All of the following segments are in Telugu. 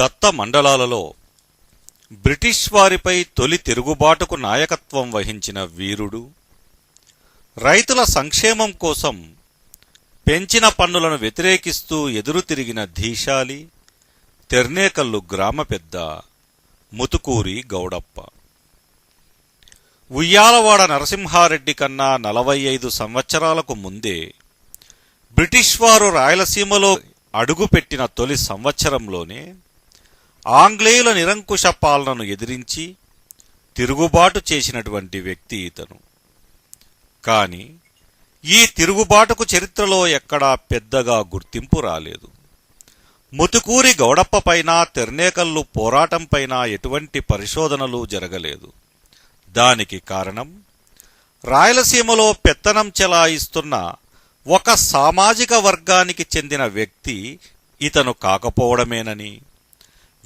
దత్త మండలాలలో బ్రిటిష్ వారిపై తొలి తిరుగుబాటుకు నాయకత్వం వహించిన వీరుడు రైతుల సంక్షేమం కోసం పెంచిన పన్నులను వ్యతిరేకిస్తూ ఎదురు తిరిగిన ధీశాలి తెర్నేకల్లు గ్రామ పెద్ద ముతుకూరి గౌడప్ప. ఉయ్యాలవాడ నరసింహారెడ్డి కన్నా నలభై ఐదు సంవత్సరాలకు ముందే బ్రిటిష్ వారు రాయలసీమలో అడుగుపెట్టిన తొలి సంవత్సరంలోనే ఆంగ్లేయుల నిరంకుశ పాలనను ఎదిరించి తిరుగుబాటు చేసినటువంటి వ్యక్తి ఇతను. కానీ ఈ తిరుగుబాటుకు చరిత్రలో ఎక్కడా పెద్దగా గుర్తింపు రాలేదు. ముతుకూరి గౌడప్పపైన తెర్నేకల్లు పోరాటంపైన ఎటువంటి పరిశోధనలు జరగలేదు. దానికి కారణం రాయలసీమలో పెత్తనం చెలాయిస్తున్న ఒక సామాజిక వర్గానికి చెందిన వ్యక్తి ఇతను కాకపోవడమేనని.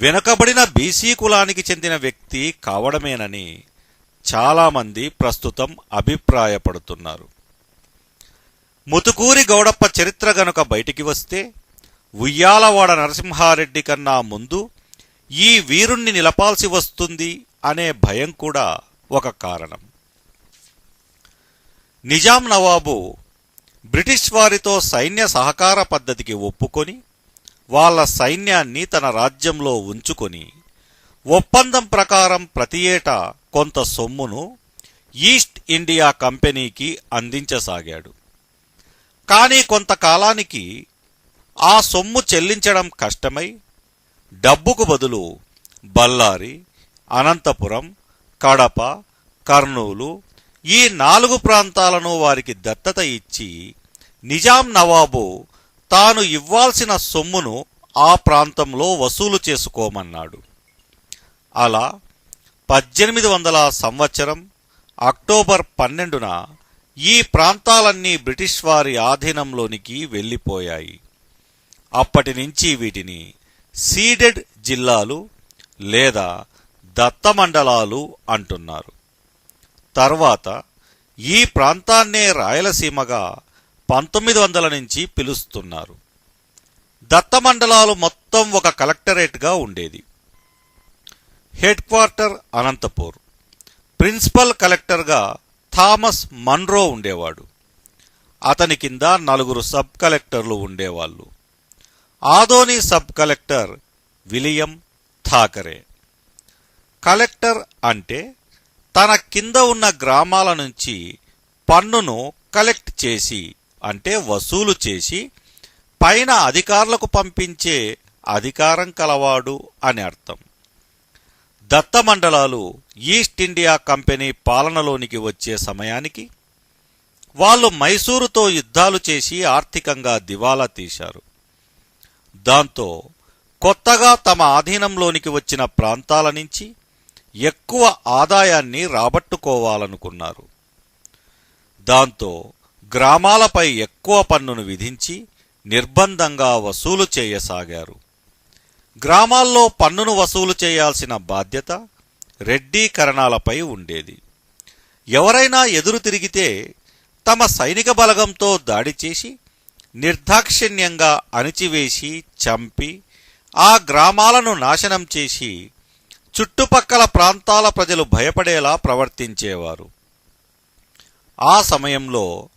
వెనుకబడిన బీసీ కులానికి చెందిన వ్యక్తి కావడమేనని చాలామంది ప్రస్తుతం అభిప్రాయపడుతున్నారు. ముతుకూరి గౌడప్ప చరిత్ర గనుక బయటికి వస్తే ఉయ్యాలవాడ నరసింహారెడ్డి కన్నా ముందు ఈ వీరుణ్ణి నిలపాల్సి వస్తుంది అనే భయం కూడా ఒక కారణం. నిజాం నవాబు బ్రిటిష్ వారితో సైన్య సహకార పద్ధతికి ఒప్పుకొని వాళ్ళ సైన్యాన్ని తన రాజ్యంలో ఉంచుకొని ఒప్పందం ప్రకారం ప్రతి ఏటా కొంత సొమ్మును ఈస్ట్ ఇండియా కంపెనీకి అందించసాగాడు. కానీ కొంతకాలానికి ఆ సొమ్ము చెల్లించడం కష్టమై డబ్బుకు బదులు బళ్ళారి అనంతపురం కడప కర్నూలు ఈ నాలుగు ప్రాంతాలను వారికి దత్తత ఇచ్చి నిజాం నవాబు తాను ఇవ్వాల్సిన సొమ్మును ఆ ప్రాంతంలో వసూలు చేసుకోమన్నాడు. అలా పద్దెనిమిది వందల సంవత్సరం అక్టోబర్ పన్నెండున ఈ ప్రాంతాలన్నీ బ్రిటిష్ వారి ఆధీనంలోనికి వెళ్ళిపోయాయి. అప్పటి నుంచి వీటిని సీడెడ్ జిల్లాలు లేదా దత్తమండలాలు అంటున్నారు. తర్వాత ఈ ప్రాంతాన్నే రాయలసీమగా పంతొమ్మిది వందల నుంచి పిలుస్తున్నారు. దత్తమండలాలు మొత్తం ఒక కలెక్టరేట్గా ఉండేది. Head quarter Anantapur. ప్రిన్సిపల్ కలెక్టర్గా థామస్ మన్రో ఉండేవాడు. అతని కింద నలుగురు సబ్ కలెక్టర్లు ఉండేవాళ్ళు. Adoni sub collector William Thackeray. Collector అంటే తన కింద ఉన్న గ్రామాల నుంచి పన్నును కలెక్ట్ చేసి అంటే వసూలు చేసి పైన అధికారులకు పంపించే అధికారం కలవాడు అని అర్థం. దత్తమండలాలు ఈస్ట్ ఇండియా కంపెనీ పాలనలోనికి వచ్చే సమయానికి వాళ్ళు మైసూరుతో యుద్ధాలు చేసి ఆర్థికంగా దివాలా తీశారు. దాంతో కొత్తగా తమ ఆధీనంలోనికి వచ్చిన ప్రాంతాల నుంచి ఎక్కువ ఆదాయాన్ని రాబట్టుకోవాలనుకున్నారు. దాంతో గ్రామాలపై ఎక్కువ పన్నును విధించి నిర్బంధంగా వసూలు చేయసాగారు. గ్రామాల్లో పన్నును వసూలు చేయాల్సిన బాధ్యత రెడ్డీకరణాలపై ఉండేది. ఎవరైనా ఎదురు తిరిగితే తమ సైనిక బలగంతో దాడి చేసి నిర్దాక్షిణ్యంగా అణిచివేసి చంపి ఆ గ్రామాలను నాశనం చేసి చుట్టుపక్కల ప్రాంతాల ప్రజలు భయపడేలా ప్రవర్తించేవారు. ఆ సమయంలో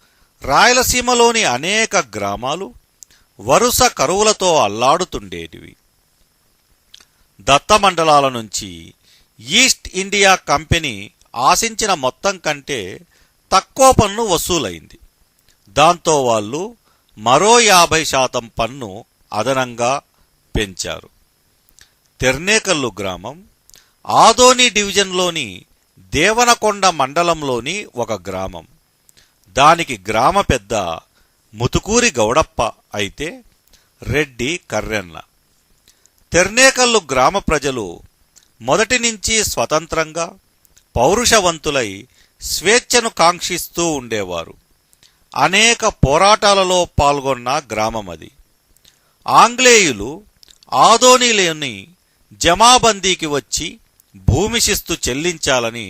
రాయలసీమలోని అనేక గ్రామాలు వరుస కరువులతో అల్లాడుతుండేటివి. దత్తమండలాల నుంచి ఈస్ట్ ఇండియా కంపెనీ ఆశించిన మొత్తం కంటే తక్కువ పన్ను వసూలైంది. దాంతో వాళ్ళు మరో యాభై శాతం పన్ను అదనంగా పెంచారు. తెర్నేకల్లు గ్రామం ఆదోని డివిజన్లోని దేవనకొండ మండలంలోని ఒక గ్రామం. దానికి గ్రామ పెద్ద ముతుకూరి గౌడప్ప అయితే రెడ్డి కర్రెన్న. తెర్నేకల్లు గ్రామ ప్రజలు మొదటి నుంచి స్వతంత్రంగా పౌరుషవంతులై స్వేచ్ఛను కాంక్షిస్తూ ఉండేవారు. అనేక పోరాటాలలో పాల్గొన్న గ్రామమది ఆంగ్లేయులు ఆదోనిలేని జమాబందీకి వచ్చి భూమి శిస్తు చెల్లించాలని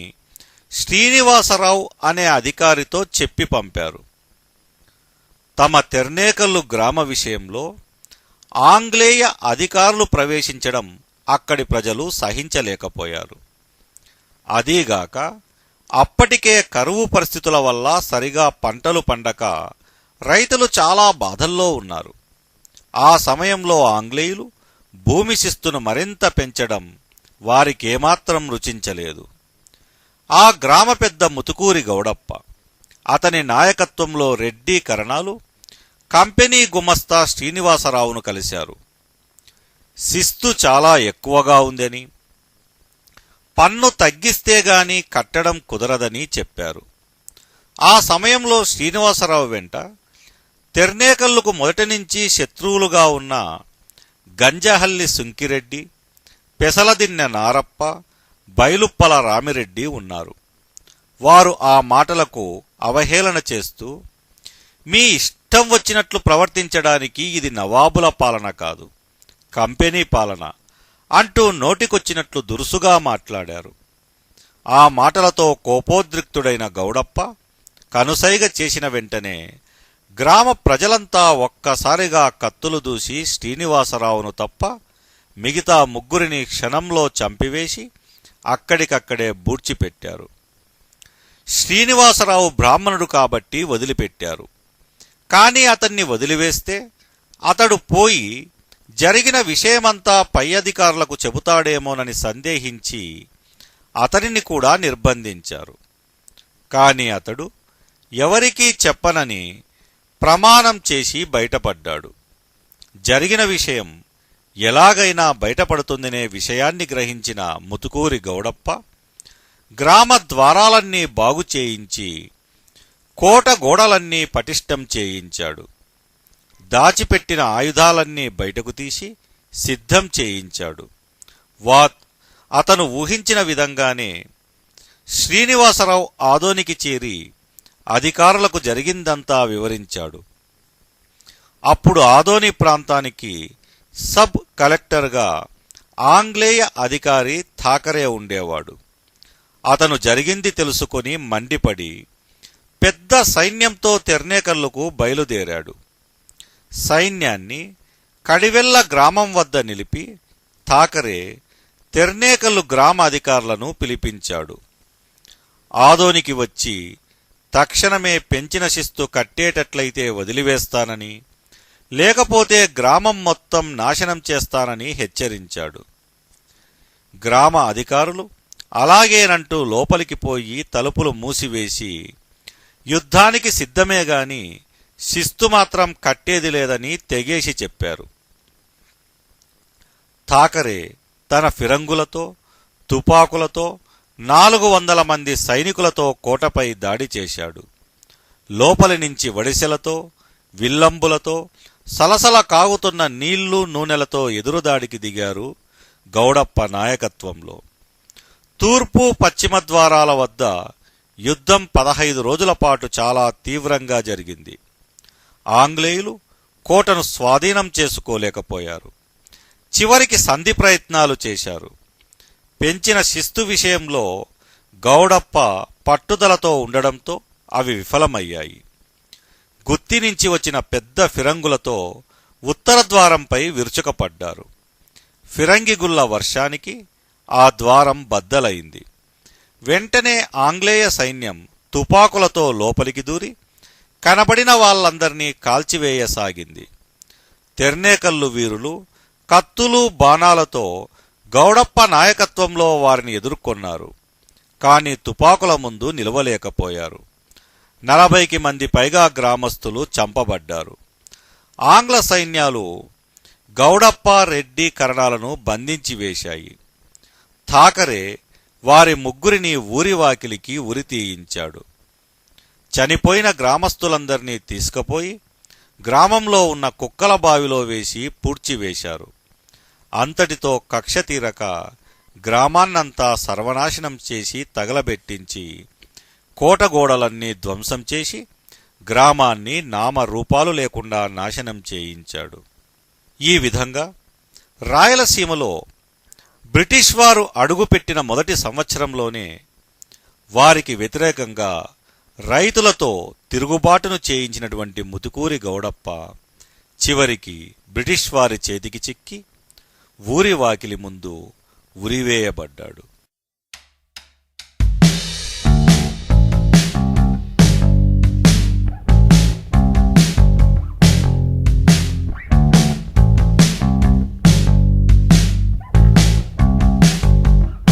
శ్రీనివాసరావు అనే అధికారితో చెప్పి పంపారు. తమ తెర్నేకల్లు గ్రామ విషయంలో ఆంగ్లేయ అధికారులు ప్రవేశించడం అక్కడి ప్రజలు సహించలేకపోయారు. అదీగాక అప్పటికే కరువు పరిస్థితుల వల్ల సరిగా పంటలు పండక రైతులు చాలా బాధల్లో ఉన్నారు. ఆ సమయంలో ఆంగ్లేయులు భూమి శిస్తును మరింత పెంచడం వారికేమాత్రం రుచించలేదు. ఆ గ్రామ పెద్ద ముతుకూరి గౌడప్ప. అతని నాయకత్వంలో రెడ్డి కరణాలు కంపెనీ గుమస్తా శ్రీనివాసరావును కలిశారు. శిస్తు చాలా ఎక్కువగా ఉందని పన్ను తగ్గిస్తే గాని కట్టడం కుదరదని చెప్పారు. ఆ సమయంలో శ్రీనివాసరావు వెంట తెర్నేకల్లుకు మొదటి నుంచి శత్రువులుగా ఉన్న గంజహల్లి సుంకిరెడ్డి పెసలదిన్నె నారప్ప బైలుప్పల రామిరెడ్డి ఉన్నారు. వారు ఆ మాటలకు అవహేళన చేస్తూ మీ ఇష్టం వచ్చినట్లు ప్రవర్తించడానికి ఇది నవాబుల పాలన కాదు కంపెనీ పాలన అంటూ నోటికొచ్చినట్లు దురుసుగా మాట్లాడారు. ఆ మాటలతో కోపోద్రిక్తుడైన గౌడప్ప కనుసైగ చేసిన వెంటనే గ్రామ ప్రజలంతా ఒక్కసారిగా కత్తులు దూసి శ్రీనివాసరావును తప్ప మిగతా ముగ్గురిని క్షణంలో చంపివేసి అక్కడికక్కడే బూడ్చిపెట్టారు. శ్రీనివాసరావు బ్రాహ్మణుడు కాబట్టి వదిలిపెట్టారు. కానీ అతన్ని వదిలివేస్తే అతడు పోయి జరిగిన విషయమంతా పై అధికారులకు చెబుతాడేమోనని సందేహించి అతనిని కూడా నిర్బంధించారు. కానీ అతడు ఎవరికీ చెప్పనని ప్రమాణం చేసి బయటపడ్డాడు. జరిగిన విషయం ఎలాగైనా బయటపడుతుందనే విషయాన్ని గ్రహించిన ముతుకూరి గౌడప్ప గ్రామ ద్వారాలన్నీ బాగు చేయించి కోట గోడలన్నీ పటిష్టం చేయించాడు. దాచిపెట్టిన ఆయుధాలన్నీ బయటకు తీసి సిద్ధం చేయించాడు. వా అతను ఊహించిన విధంగానే శ్రీనివాసరావు ఆదోనికి చేరి అధికారులకు జరిగిందంతా వివరించాడు. అప్పుడు ఆదోని ప్రాంతానికి సబ్ కలెక్టర్గా ఆంగ్లేయ అధికారి థాకరే ఉండేవాడు. అతను జరిగింది తెలుసుకొని మండిపడి పెద్ద సైన్యంతో తెర్నేకర్లకు బయలుదేరాడు. సైన్యాన్ని కడివెల్ల గ్రామం వద్ద నిలిపి థాకరే తెర్నేకల్లు గ్రామ అధికారులను పిలిపించాడు. ఆదోనికి వచ్చి తక్షణమే పెంచిన శిస్తు కట్టేటట్లయితే వదిలివేస్తానని లేకపోతే గ్రామం మొత్తం నాశనం చేస్తానని హెచ్చరించాడు. గ్రామ అధికారులు అలాగేనంటూ లోపలికి పోయి తలుపులు మూసివేసి యుద్ధానికి సిద్ధమే గాని శిస్తు మాత్రం కట్టేది లేదని తెగేసి చెప్పారు. థాకరే తన ఫిరంగులతో తుపాకులతో నాలుగు వందల మంది సైనికులతో కోటపై దాడి చేశాడు. లోపలి నుంచి వడిసెలతో విల్లంబులతో సలసల కాగుతున్న నీళ్ళు నూనెలతో ఎదురుదాడికి దిగారు గౌడప్ప నాయకత్వంలో. తూర్పు పశ్చిమ ద్వారాల వద్ద యుద్ధం పదహైదు రోజుల పాటు చాలా తీవ్రంగా జరిగింది. ఆంగ్లేయులు కోటను స్వాధీనం చేసుకోలేకపోయారు. చివరికి సంధి ప్రయత్నాలు చేశారు. పెంచిన శిస్తు విషయంలో గౌడప్ప పట్టుదలతో ఉండడంతో అవి విఫలమయ్యాయి. గుత్తి నుంచి వచ్చిన పెద్ద ఫిరంగులతో ఉత్తర ద్వారంపై విరుచుకపడ్డారు. ఫిరంగిగుల్ల వర్షానికి ఆ ద్వారం బద్దలైంది. వెంటనే ఆంగ్లేయ సైన్యం తుపాకులతో లోపలికి దూరి కనబడిన వాళ్ళందరినీ కాల్చివేయసాగింది. తెర్నేకల్లు వీరులు కత్తులు బాణాలతో గౌడప్ప నాయకత్వంలో వారిని ఎదుర్కొన్నారు. కాని తుపాకుల ముందు నిలవలేకపోయారు. నలభైకి మంది పైగా గ్రామస్తులు చంపబడ్డారు. ఆంగ్ల సైన్యాలు గౌడప్ప రెడ్డి కరణాలను బంధించి వేశాయి. థాకరే వారి ముగ్గురిని ఊరి వాకిలికి ఉరితీయించాడు చనిపోయిన గ్రామస్తులందరినీ తీసుకుపోయి గ్రామంలో ఉన్న కుక్కల బావిలో వేసి పూడ్చివేశారు అంతటితో కక్ష తీరక గ్రామాన్నంతా సర్వనాశనం చేసి తగలబెట్టించి కోటగోడలన్నీ ధ్వంసం చేసి గ్రామాన్ని నామరూపాలు లేకుండా నాశనం చేయించాడు. ఈ విధంగా రాయలసీమలో బ్రిటిష్ వారు అడుగుపెట్టిన మొదటి సంవత్సరంలోనే వారికి వ్యతిరేకంగా రైతులతో తిరుగుబాటును చేయించినటువంటి ముతుకూరి గౌడప్ప చివరికి బ్రిటిష్ వారి చేతికి చిక్కి ఊరి వాకిలి ముందు ఉరివేయబడ్డాడు.